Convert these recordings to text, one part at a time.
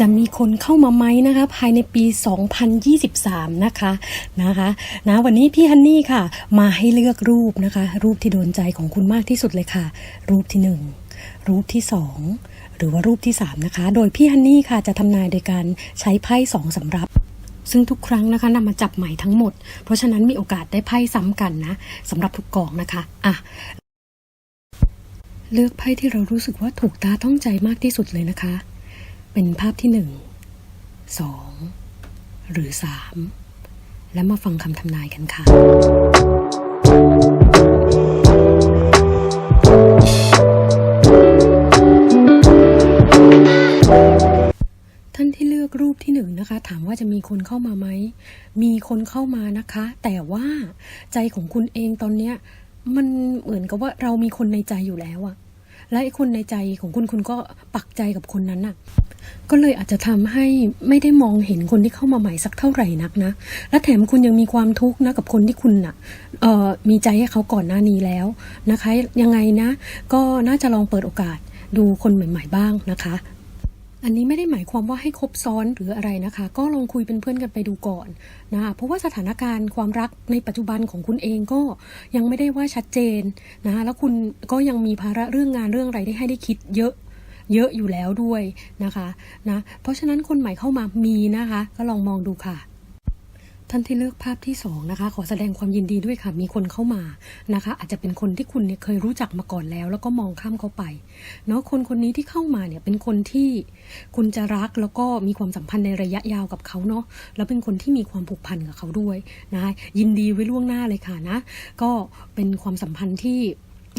จะมีคนเข้ามาไหมนะคะ ภายในปี 2023 นะคะนะคะนะวันนี้พี่ฮันนี่ค่ะ มาให้เลือกรูปนะคะ รูปที่โดนใจของคุณมากที่สุดเลยค่ะ รูปที่หนึ่งรูปที่สองหรือว่ารูปที่สามนะคะ โดยพี่ฮันนี่ค่ะจะทำนายโดยการใช้ไพ่สองสำรับซึ่งทุกครั้งนะคะนำมาจับใหม่ทั้งหมด เพราะฉะนั้นมีโอกาสได้ไพ่ซ้ำกันนะสำหรับทุกกองนะคะอะเลือกไพ่ที่เรารู้สึกว่าถูกตาต้องใจมากที่สุดเลยนะคะ เป็นภาพที่หนึ่งสองหรือสามและมาฟังคำทำนายกันค่ะท่านที่เลือกรูปที่หนึ่งนะคะ ถามว่าจะมีคนเข้ามาไหม มีคนเข้ามานะคะ แต่ว่าใจของคุณเองตอนเนี้ย มันเหมือนกับว่าเรามีคนในใจอยู่แล้วอะ และไอ้คนในใจของคุณคุณก็ปักใจกับคนนั้นน่ะ ก็เลยอาจจะทำให้ไม่ได้มองเห็นคนที่เข้ามาใหม่สักเท่าไหร่นักนะ และแถมคุณยังมีความทุกข์นะกับคนที่คุณน่ะเอ่อมีใจให้เขาก่อนหน้านี้แล้วนะคะ ยังไงนะ ก็น่าจะลองเปิดโอกาสดูคนใหม่ ๆ บ้างนะคะ อันนี้ไม่ได้หมายความว่าให้คบซ้อนหรืออะไรนะคะ ก็ลองคุยเป็นเพื่อนกันไปดูก่อนนะคะเพราะว่าสถานการณ์ความรักในปัจจุบันของคุณเองก็ยังไม่ได้ว่าชัดเจนนะคะแล้วคุณก็ยังมีภาระเรื่องงานเรื่องอะไรที่ให้ได้คิดเยอะเยอะอยู่แล้วด้วยนะคะนะเพราะฉะนั้นคนใหม่เข้ามามีนะคะ ก็ลองมองดูค่ะ ท่านที่เลือกภาพที่สองนะคะขอแสดงความยินดีด้วยค่ะ มีคนเข้ามานะคะ อาจจะเป็นคนที่คุณเนี่ยเคยรู้จักมาก่อนแล้ว แล้วก็มองข้ามเขาไปเนาะคนคนนี้ที่เข้ามาเนี่ยเป็นคนที่คุณจะรักแล้วก็มีความสัมพันธ์ในระยะยาวกับเขาเนาะแล้วเป็นคนที่มีความผูกพันกับเขาด้วยนะคะยินดีไว้ล่วงหน้าเลยค่ะนะ ก็เป็นความสัมพันธ์ที่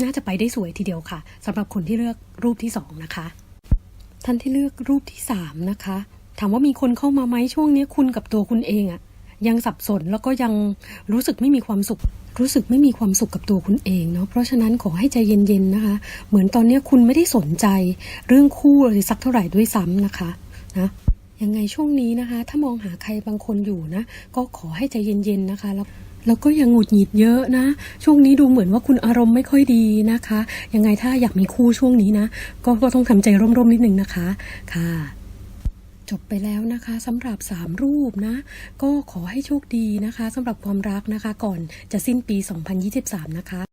น่าจะไปได้สวยทีเดียวค่ะสำหรับคนที่เลือกรูปที่สองนะคะท่านที่เลือกรูปที่สามนะคะถามว่ามีคนเข้ามาไหมช่วงนี้คุณกับตัวคุณเองอะ ยังสับสนแล้วก็ยังรู้สึกไม่มีความสุข รู้สึกไม่มีความสุขกับตัวคุณเองเนาะเพราะฉะนั้นขอให้ใจเย็นๆนะคะ เหมือนตอนนี้คุณไม่ได้สนใจเรื่องคู่เลยสักเท่าไหร่ด้วยซ้ำนะคะนะยังไงช่วงนี้นะคะ ถ้ามองหาใครบางคนอยู่นะ ก็ขอให้ใจเย็นๆนะคะแล้วแล้วก็ยังหงุดหงิดเยอะนะ ช่วงนี้ดูเหมือนว่าคุณอารมณ์ไม่ค่อยดีนะคะ ยังไงถ้าอยากมีคู่ช่วงนี้นะ ก็ก็ต้องทำใจร่มๆนิดนึงนะคะค่ะ จบไปแล้วนะคะสำหรับ 3 รูปนะ ก็ขอให้โชคดีนะคะสำหรับความรักนะคะ ก่อนจะสิ้นปี 2023 นะคะ